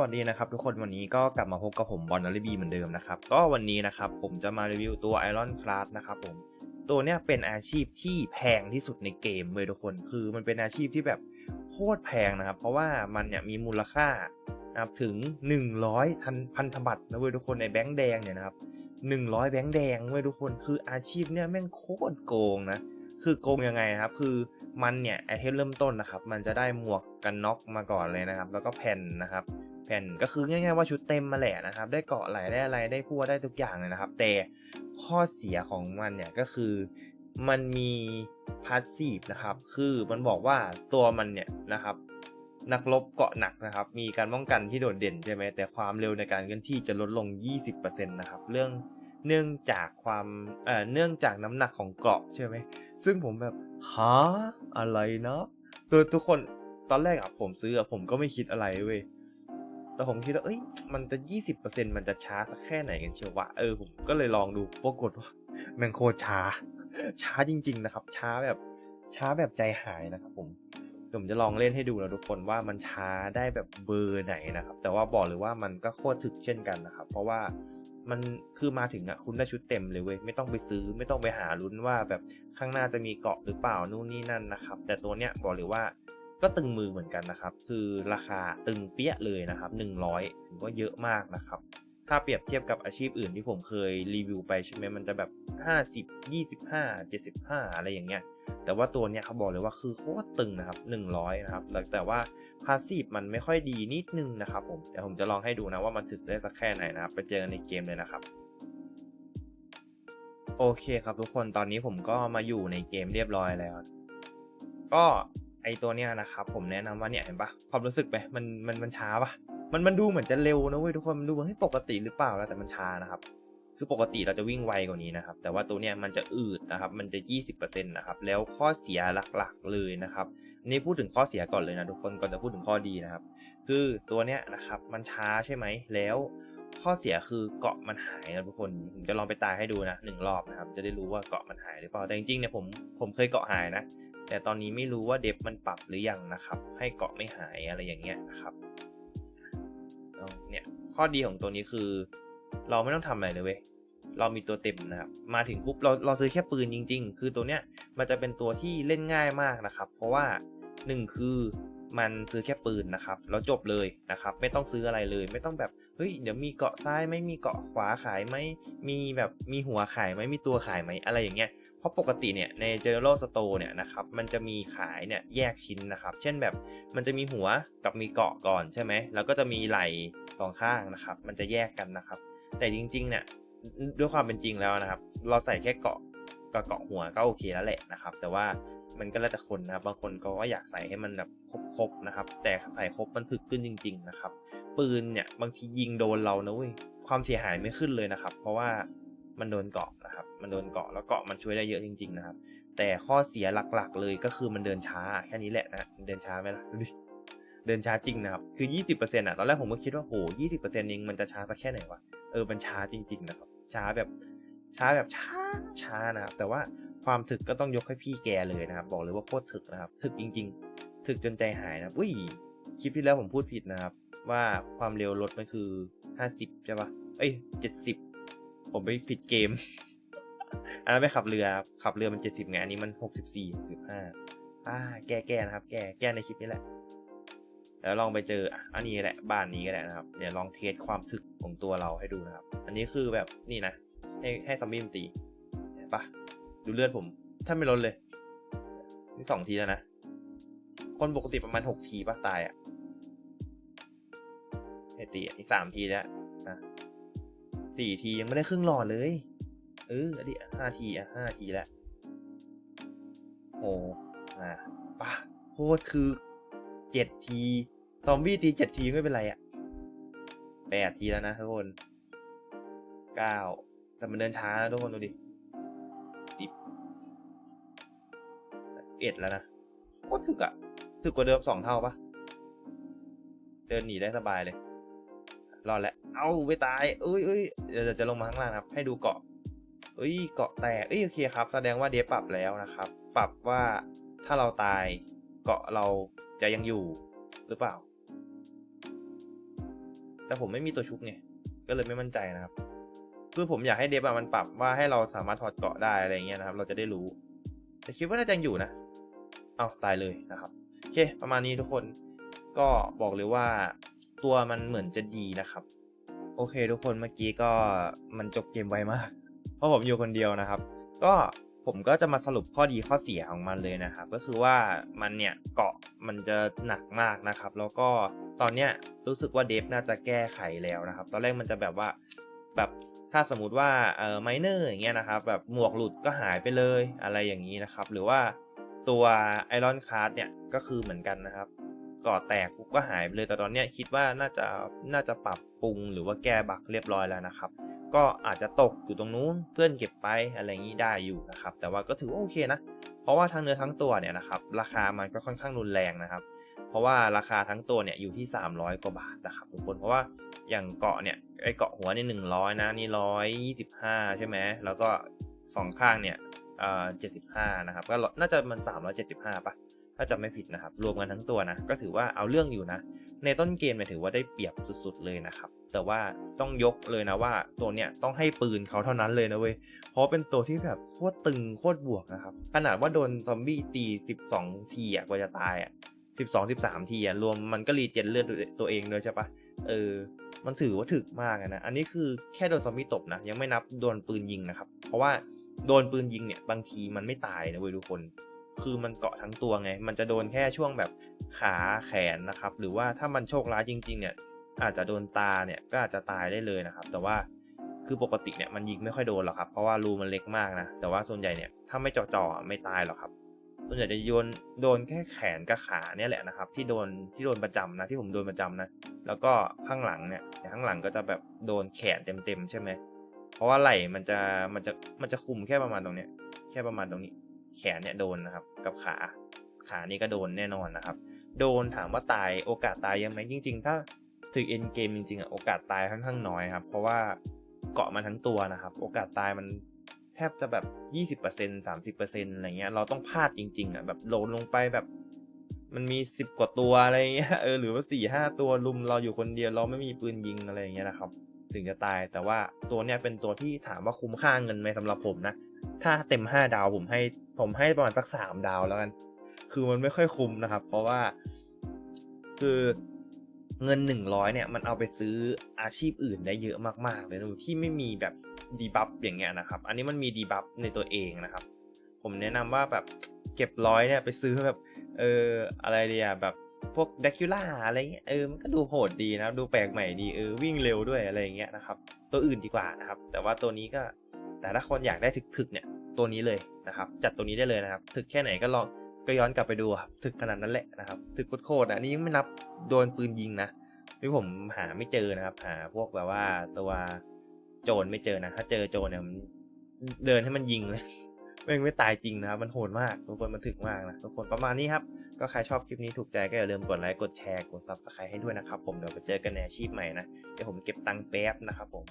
วัสดีนะครับทุกคนวันนี้ก็กลับมาพบกับผมบอลนลบีเหมือนเดิมนะครับก็วันนี้นะครับผมจะมารีวิวตัว Iron Class นะครับผมตัวเนี้ยเป็นอาชีพที่แพงที่สุดในเกมเลยทุกคนคือมันเป็นอาชีพที่แบบโคตรแพงนะครับ เพราะว่ามันเนี่ยมีมูลค่านะครับถึง 100พันพันธบัตรนะเว้ยทุกคนในแบงค์แดงเนี่ยนะครับ100 แบงค์แดงเว้ยทุกคนคืออาชีพเนี่ยแม่งโคตรโกงนะคือโกงยังไงนะครับ คือมันเนี่ยไอเทมเริ่มต้นนะครับ มันจะได้หมวกกันน็อกมาก่อนเลยนะครับ แล้วก็แผ่นนะครับ แผ่นก็คือง่ายๆว่าชุดเต็มมาแหละนะครับ ได้เกาะไหลได้อะไรได้พัวได้ทุกอย่างเลยนะครับ แต่ข้อเสียของมันเนี่ยก็คือมันมีพาสซีฟนะครับ คือมันบอกว่าตัวมันเนี่ยนะครับนักรบเกาะหนักนะครับ มีการป้องกันที่โดดเด่นใช่ไหมแต่ความเร็วในการเคลื่อนที่จะลดลง 20%นะครับ เรื่องเนื่องจากความเอ่อเนื่องจากน้ำหนักของเกราะใช่ไหมซึ่งผมแบบฮะอะไรเนาะตัวทุกคนตอนแรกอะผมซื้ออะผมก็ไม่คิดอะไรเว้ย แต่ผมคิดว่าเอ้ยมันจะ 20%มันจะช้าสักแค่ไหนกันเชียววะเออผมก็เลยลองดูปรากฏว่าแมงโคช้า ช้าจริง ๆ นะครับ ช้าแบบช้าแบบใจหายนะครับผมผมจะลองเล่นให้ดูนะทุกคนว่ามันช้าได้แบบเบอร์ไหนนะครับ แต่ว่าบอกเลยว่ามันก็โคตรถึกเช่นกันนะครับ เพราะว่ามันคือมาถึงอะคุณได้ชุดเต็มเลยเว้ยไม่ต้องไปซื้อไม่ต้องไปหาลุ้นว่าแบบข้างหน้าจะมีเกาะหรือเปล่านู่นนี่นั่นนะครับ แต่ตัวเนี้ยบอกเลยว่า ก็ตึงมือเหมือนกันนะครับ คือราคาตึงเปี้ยเลยนะครับ 100 ถือว่าเยอะมากนะครับ ถ้าเปรียบเทียบกับอาชีพอื่นที่ผมเคยรีวิวไปใช่ไหมมันจะแบบ 50 25 75 อะไรอย่างเงี้ย แต่ว่าตัวเนี้ยเขาบอกเลยว่าคือโคตรตึงนะครับ 100 นะครับ แต่ว่าพาสซีฟมันไม่ค่อยดีนิดนึงนะครับผม เดี๋ยวผมจะลองให้ดูนะว่ามันถึกได้สักแค่ไหนนะครับ ไปเจอกันในเกมเลยนะครับโอเคครับทุกคนตอนนี้ผมก็มาอยู่ในเกมเรียบร้อยแล้ว ก็ ไอตัวเนี้ยนะครับผมแนะนำว่าเนี่ยเห็นปะความรู้สึกไปมันมันมันช้าปะมันมันดูเหมือนจะเร็วนะเว้ยทุกคนมันดูเหมือนให้ปกติหรือเปล่าแล้วแต่มันช้านะครับคือปกติเราจะวิ่งไวกว่านี้นะครับ แต่ว่าตัวเนี้ยมันจะอืดนะครับ มันจะ 20%นะครับ แล้วข้อเสียหลักๆเลยนะครับนนี้พูดถึงข้อเสียก่อนเลยนะทุกคนก่อนจะพูดถึงข้อดีนะครับ คือตัวเนี้ยนะครับมันช้าใช่ไหมแล้วข้อเสียคือเกาะมันหายนะทุกคนผมจะลองไปตายให้ดูนะหนึ่งรอบนะครับ จะได้รู้ว่าเกาะมันหายหรือเปล่าแต่จริงๆเนี่ยผมผมเคยเกาะหายนะ แต่ตอนนี้ไม่รู้ว่าเดฟมันปรับหรือยังนะครับ ให้เกาะไม่หายอะไรอย่างเงี้ยนะครับเนี่ยข้อดีของตัวนี้คือ เราไม่ต้องทำอะไรเลยเว้ยเรามีตัวเต็มนะครับ มาถึงปุ๊บเราเราซื้อแค่ปืนจริง ๆ คือตัวเนี้ยมันจะเป็นตัวที่เล่นง่ายมากนะครับ เพราะว่าหนึ่งคือ มันซื้อแค่ปืนนะครับแล้วจบเลยนะครับ ไม่ต้องซื้ออะไรเลย ไม่ต้องแบบเฮ้ยเดี๋ยวมีเกาะซ้ายไม่มีเกาะขวาขายไหมมีแบบมีหัวขายไหมมีตัวขายไหมอะไรอย่างเงี้ยเพราะปกติเนี่ยใน General Store เนี่ยนะครับมันจะมีขายเนี่ยแยกชิ้นนะครับ เช่นแบบมันจะมีหัวกับมีเกาะก่อนใช่ไหมแล้วก็จะมีไหล่สองข้างนะครับ มันจะแยกกันนะครับ แต่จริงๆเนี่ยด้วยความเป็นจริงแล้วนะครับ เราใส่แค่เกาะกับเกาะหัวก็โอเคแล้วแหละนะครับ แต่ว่า มันก็แล้วแต่คนนะครับ บางคนก็อยากใส่ให้มันแบบครบๆนะครับ แต่ใส่ครบมันถึกขึ้นจริง ๆ นะครับ ปืนเนี่ยบางทียิงโดนเรานะเว้ยความเสียหายไม่ขึ้นเลยนะครับ เพราะว่ามันโดนเกาะนะครับ มันโดนเกาะแล้วเกาะมันช่วยได้เยอะจริง ๆ นะครับ แต่ข้อเสียหลักๆ เลยก็คือมันเดินช้าแค่นี้แหละนะเดินช้าไหมล่ะดูดิเดินช้าจริงนะครับ คือ 20%อะ ตอนแรกผมก็คิดว่าโห20%เองมันจะช้าสักแค่ไหนวะ เออ มันช้าจริง ๆ นะครับ ช้าแบบ ช้าแบบช้า ช้านะครับ แต่ว่า ความถึกก็ต้องยกให้พี่แกเลยนะครับบอกเลยว่าโคตรถึกนะครับถึกจริง ๆ ถึกจนใจหายนะอุ้ยคลิปที่แล้วผมพูดผิดนะครับ ว่าความเร็วรถมันคือ 50 ใช่ปะเอ้ย 70 ผมไปผิดเกม อันนั้นไปขับเรือครับขับเรือมัน 70ไงอันนี้มัน 64 65อ่าแก้แก้นะครับ แก้แก้ในคลิปนี้แหละแล้วลองไปเจออันนี้แหละบ้านนี้ก็ได้นะครับ เดี๋ยวลองเทสความถึกของตัวเราให้ดูนะครับ อันนี้คือแบบนี่นะ ให้ให้ซอมบี้มตีเห็นปะ ดูเลือดผม ถ้าไม่ลดเลย นี่สองทีแล้วนะ คนปกติประมาณหกทีป่ะตายอะให้ตีอะนี่สามทีแล้วนะสี่ทียังไม่ได้ครึ่งหลอดเลย เอออันนี้ห้าทีอะห้าทีแล้วโอ้อะป่ะโคตรคือเจ็ดที ซอมบี้ตีเจ็ดทีไม่เป็นไรอะแปดทีแล้วนะทุกคนเก้าแต่มันเดินช้านะทุกคนดูดิ สิบเอ็ดแล้วนะโคตรถึกอะถึกกว่าเดิมสองเท่าปะเดินหนีได้สบายเลย รอดแล้ว เอาไปตาย เอ้ยเอ้ยเดี๋ยวจะลงมาข้างล่างครับ ให้ดูเกาะ เอ้ย เกาะแตก เอ้ยโอเคครับ แสดงว่าเดฟปรับแล้วนะครับ ปรับว่าถ้าเราตายเกาะเราจะยังอยู่หรือเปล่า แต่ผมไม่มีตัวชุบไง ก็เลยไม่มั่นใจนะครับ คือผมอยากให้เดฟอะมันปรับว่าให้เราสามารถถอดเกาะได้อะไรเงี้ยนะครับ เราจะได้รู้ แต่คิดว่าน่าจะยังอยู่นะ เอาตายเลยนะครับ โอเค ประมาณนี้ทุกคน ก็บอกเลยว่าตัวมันเหมือนจะดีนะครับ โอเค ทุกคนเมื่อกี้ก็มันจบเกมไวมาก เพราะผมอยู่คนเดียวนะครับ ก็ผมก็จะมาสรุปข้อดีข้อเสียของมันเลยนะครับ ก็คือว่ามันเนี่ยเกาะมันจะหนักมากนะครับ แล้วก็ตอนเนี้ยรู้สึกว่าเดฟน่าจะแก้ไขแล้วนะครับ ตอนแรกมันจะแบบว่า แบบถ้าสมมติว่าเอ่อไมเนอร์อย่างเงี้ยนะครับแบบหมวกหลุดก็หายไปเลยอะไรอย่างนี้นะครับ หรือว่าตัวไอรอนคาร์ดเนี่ยก็คือเหมือนกันนะครับก่อแตกปุ๊บก็หายไปเลย แต่ตอนเนี้ยคิดว่าน่าจะน่าจะปรับปรุงหรือว่าแก้บั๊กเรียบร้อยแล้วนะครับ ก็อาจจะตกอยู่ตรงนู้นเพื่อนเก็บไปอะไรอย่างนี้ได้อยู่นะครับ แต่ว่าก็ถือว่าโอเคนะ เพราะว่าทั้งเนื้อทั้งตัวเนี่ยนะครับราคามันก็ค่อนข้างรุนแรงนะครับ เพราะว่าราคาทั้งตัวเนี่ยอยู่ที่ 300 กว่าบาทนะครับทุกคนเพราะว่า อย่างเกาะเนี่ยไอเกาะหัวนี่100นะนี่ร้อยยี่สิบห้าใช่ไหมแล้วก็สองข้างเนี่ยเอ่อเจ็ดสิบห้านะครับก็น่าจะมัน375ปะถ้าจำไม่ผิดนะครับ รวมกันทั้งตัวนะ ก็ถือว่าเอาเรื่องอยู่นะ ในต้นเกมเนี่ยถือว่าได้เปรียบสุดๆเลยนะครับ แต่ว่าต้องยกเลยนะว่าตัวเนี้ยต้องให้ปืนเขาเท่านั้นเลยนะเว้ย เพราะเป็นตัวที่แบบโคตรตึงโคตรบวกนะครับ ขนาดว่าโดนซอมบี้ตี 12 ทีอะกว่าจะตายอะ 12 13 ทีอะรวมมันก็รีเจนเลือดตัวเองด้วยใช่ปะ เออ มันถือว่าถึกมากนะ อันนี้คือแค่โดนซอมบี้ตบนะ ยังไม่นับโดนปืนยิงนะครับ เพราะว่าโดนปืนยิงเนี่ยบางทีมันไม่ตายนะเว้ยทุกคน คือมันเกาะทั้งตัวไง มันจะโดนแค่ช่วงแบบขาแขนนะครับ หรือว่าถ้ามันโชคร้ายจริง ๆ เนี่ย อาจจะโดนตาเนี่ยก็อาจจะตายได้เลยนะครับ แต่ว่าคือปกติเนี่ยมันยิงไม่ค่อยโดนหรอกครับ เพราะว่ารูมันเล็กมากนะ แต่ว่าส่วนใหญ่เนี่ยถ้าไม่จาะๆไม่ตายหรอกครับ ส่วนใหญ่จะโยนโดนแค่แขนกับขาเนี่ยแหละนะครับ ที่โดนที่โดนประจำนะที่ผมโดนประจำนะ แล้วก็ข้างหลังเนี่ยข้างหลังก็จะแบบโดนแขนเต็มๆใช่ไหมเพราะว่าไหล่มันจะมันจะมันจะคุมแค่ประมาณตรงเนี้ยแค่ประมาณตรงนี้ แขนเนี่ยโดนนะครับ กับขา ขานี่ก็โดนแน่นอนนะครับ โดนถามว่าตายโอกาสตายยังไหมจริง ๆ ถ้าถึงเอ็นเกมจริงๆอะโอกาสตายค่อนข้างน้อยครับ เพราะว่าเกาะมันทั้งตัวนะครับ โอกาสตายมัน แทบจะแบบ 20% 30%อะไรเงี้ย เราต้องพลาดจริง ๆอะแบบโหลดลงไปแบบ มันมี 10 กว่าตัวอะไรเงี้ยเออหรือว่า4ี่ห้าตัวลุมเราอยู่คนเดียวเราไม่มีปืนยิงอะไรอย่างเงี้ยนะครับถึงจะตายแต่ว่าตัวเนี้ยเป็นตัวที่ถามว่าคุ้มค่าเงินไหมสำหรับผมนะ ถ้าเต็ม 5 ดาวผมให้ผมให้ประมาณสัก 3 ดาวแล้วกัน คือมันไม่ค่อยคุ้มนะครับ เพราะว่าคือ เงิน 100 เนี่ย มันเอาไปซื้ออาชีพอื่นได้เยอะมากๆเลยนะที่ไม่มีแบบดีบัฟอย่างเงี้ยนะครับ อันนี้มันมีดีบัฟในตัวเองนะครับ ผมแนะนำว่าแบบเก็บร้อยเนี่ยไปซื้อแบบเอออะไรเดียแบบพวกด a คิล่าอะไรเงี้ยเออมันก็ดูโหดดีนะดูแปลกใหม่ดีเออวิ่งเร็วด้วยอะไรเงี้ยนะครับ ตัวอื่นดีกว่านะครับ แต่ว่าตัวนี้ก็แต่ถ้าคนอยากได้ถึกๆเนี่ยตัวนี้เลยนะครับ จัดตัวนี้ได้เลยนะครับ ถึกแค่ไหนก็ลอง ก็ย้อนกลับไปดูครับถึกขนาดนั้นแหละนะครับถึกโคตรๆอะนี่ยังไม่นับโดนปืนยิงนะที่ผมหาไม่เจอนะครับ หาพวกแบบว่าตัวโจรไม่เจอนะ ถ้าเจอโจรเนี่ยเดินให้มันยิงเลยแม่งไม่ตายจริงนะครับ มันโหดมาก ทุกคนมันถึกมากนะทุกคนประมาณนี้ครับ ก็ใครชอบคลิปนี้ถูกใจก็อย่าลืมกดไลค์กดแชร์กดซับสไครต์ให้ด้วยนะครับผมเดี๋ยวไปเจอกันในอาชีพใหม่นะ เดี๋ยวผมเก็บตังค์แป๊บนะครับผม